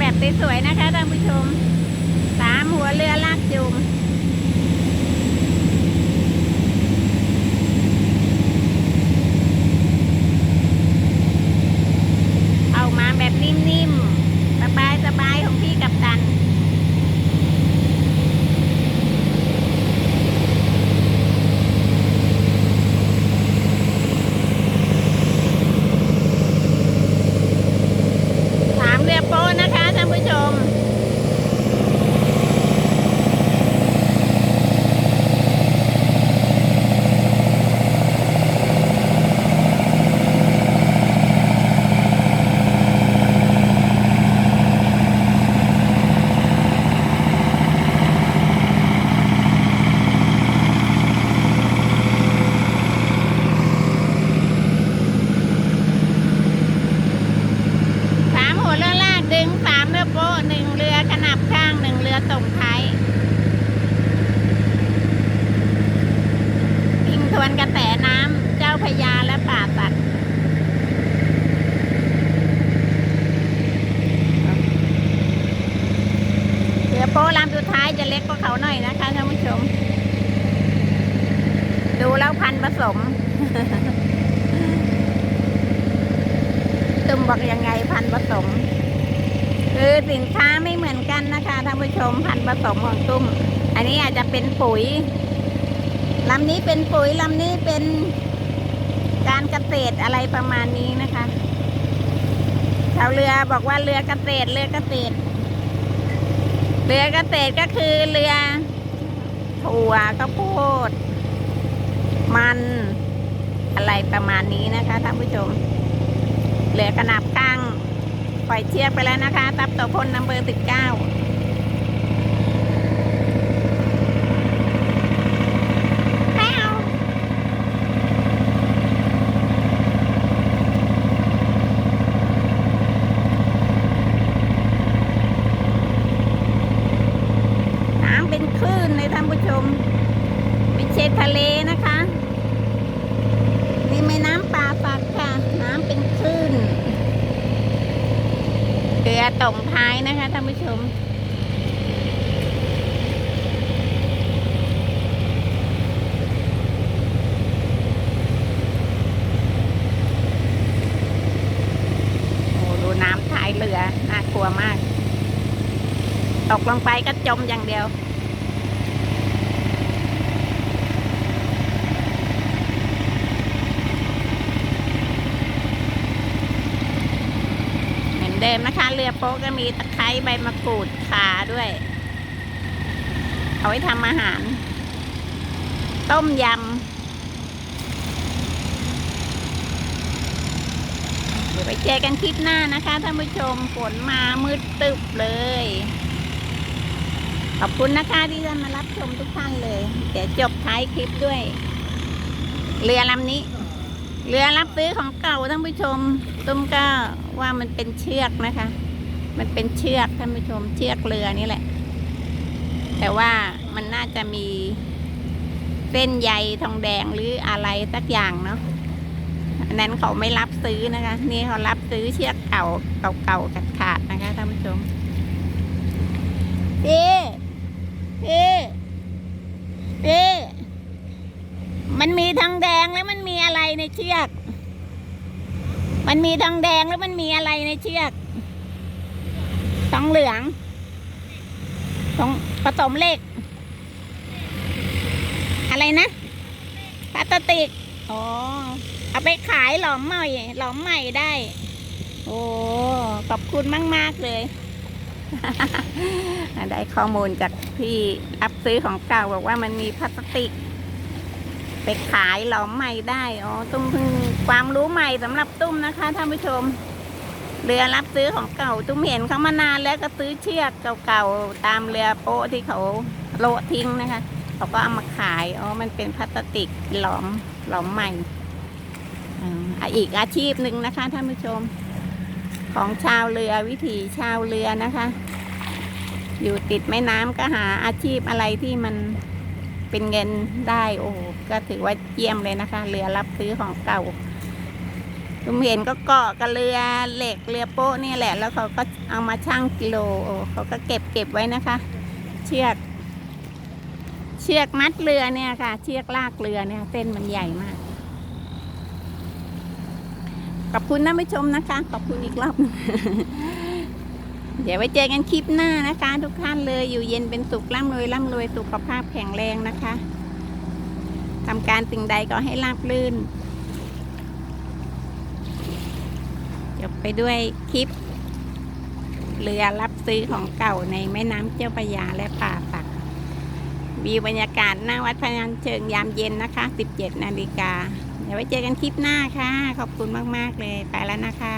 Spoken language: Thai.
แบบสวยๆนะคะท่านผู้ชมสามหัวเรือลากจูง รือโป๊ะหนึ่งเรือขนาบข้างหนึ่งเรือส่งท้ายวิ่งทวนกระแสน้ำเจ้าพระยาและป่าสัตว์เรือโป๊ะลำสุดท้ายจะเล็กกว่าเขาหน่อยนะคะท่านผู้ชม ดูแล้วพันผสมตุ้มบอกยังไงพันผสม คือสินค้าไม่เหมือนกันนะคะท่านผู้ชมพันผสมของตุ้ม อันนี้อาจจะเป็นปุ๋ยลำนี้เป็นปุ๋ยลำนี้เป็นการเกษตรอะไรประมาณนี้นะคะชาวเรือบอกว่าเรือเกษตรเรือเกษตร เรือเกษตรก็คือเรือถั่วข้าวโพดมันอะไรประมาณนี้นะคะท่านผู้ชมเหลือกระนาบข้าง ปล่อยเชือกไปแล้วนะคะ ตับตัวพ่นน้ำเบอร์สิบเก้าน้ำเป็นคลื่นเลยท่านผู้ชมไม่ใช่ทะเลนะคะ นี่ไม่น้ำป่าสักค่ะ น้ำเป็นคลื่น เรือ ต่งท้ายนะคะท่านผู้ชม โอ้ดูน้ำท้ายเรือ น่ากลัวมาก ตกลงไปก็จมอย่างเดียว เดิมนะคะ เรือโป๊ก็มีตะไคร้ใบมะกรูดขาด้วย เอาไว้ทำอาหาร ต้มยำเดี๋ยวไปเจอกันคลิปหน้านะคะท่านผู้ชมฝนมามืดตึบเลย ขอบคุณนะคะที่ท่านมารับชมทุกท่านเลย เดี๋ยวจบท้ายคลิปด้วย เรือลำนี้ เรือรับซื้อของเก่าท่านผู้ชม ตุ้มก็ว่ามันเป็นเชือกนะคะ มันเป็นเชือกท่านผู้ชม เชือกเรือนี่แหละ แต่ว่ามันน่าจะมีเส้นใยทองแดงหรืออะไรสักอย่างเนาะอันนั้นเขาไม่รับซื้อนะคะ นี่เขารับซื้อเชือกเก่าเก่าๆขาดๆนะคะท่านผู้ชมพี่พี่พี่ มันมีทองแดงแล้วมันมีอะไรในเชือก มันมีทองแดงแล้วมันมีอะไรในเชือก ทองเหลืองทองผสมเหล็ก อะไรนะพลาสติก อ๋อ เอาไปขายหลอมใหม่ หลอมใหม่ได้ โอ้ ขอบคุณมาก ๆ เลย ได้ข้อมูลจากพี่รับซื้อของเก่าบอกว่ามันมีพลาสติก ไปขายหลอมใหม่ได้อ๋อตุ้มเพิ่งความรู้ใหม่สำหรับตุ้มนะคะท่านผู้ชม เรือรับซื้อของเก่าตุ้มเห็นเขามานานแล้วก็ซื้อเชือกเก่าๆตามเรือโป๊ะที่เขาโละทิ้งนะคะเขาก็เอามาขายอ๋อมันเป็นพลาสติกหลอมหลอมใหม่อีกอาชีพหนึ่งนะคะท่านผู้ชม ของชาวเรือวิถีชาวเรือนะคะ อยู่ติดแม่น้ำก็หาอาชีพอะไรที่มัน เป็นเงินได้โอ้โหก็ถือว่าเยี่ยมเลยนะคะ เรือรับซื้อของเก่าผมเห็นก็เกาะกับเรือเหล็กเรือโป๊ะนี่แหละ แล้วเขาก็เอามาชั่งกิโลโอ้เขาก็เก็บเก็บไว้นะคะ เชือก เชือกมัดเรือเนี่ยค่ะ เชือกลากเรือเนี่ย เส้นมันใหญ่มากขอบคุณท่าผู้ชมนะคะ ขอบคุณอีกรอบนึง เดี๋ยวไว้เจอกันคลิปหน้านะคะ ทุกท่านเลยอยู่เย็นเป็นสุขร่ำรวยร่ำรวยสุขภาพแข็งแรงนะคะทำการสิ่งใดก็ให้ราบรื่นจบไปด้วยคลิป เรือรับซื้อของเก่าในแม่น้ำเจ้าพระยาและป่าสักมีบรรยากาศหน้าวัดพนัญเชิงยามเย็นนะคะ 17 นาฬิกา เดี๋ยวไว้เจอกันคลิปหน้าค่ะ ขอบคุณมาก ๆ เลย ไปแล้วนะคะ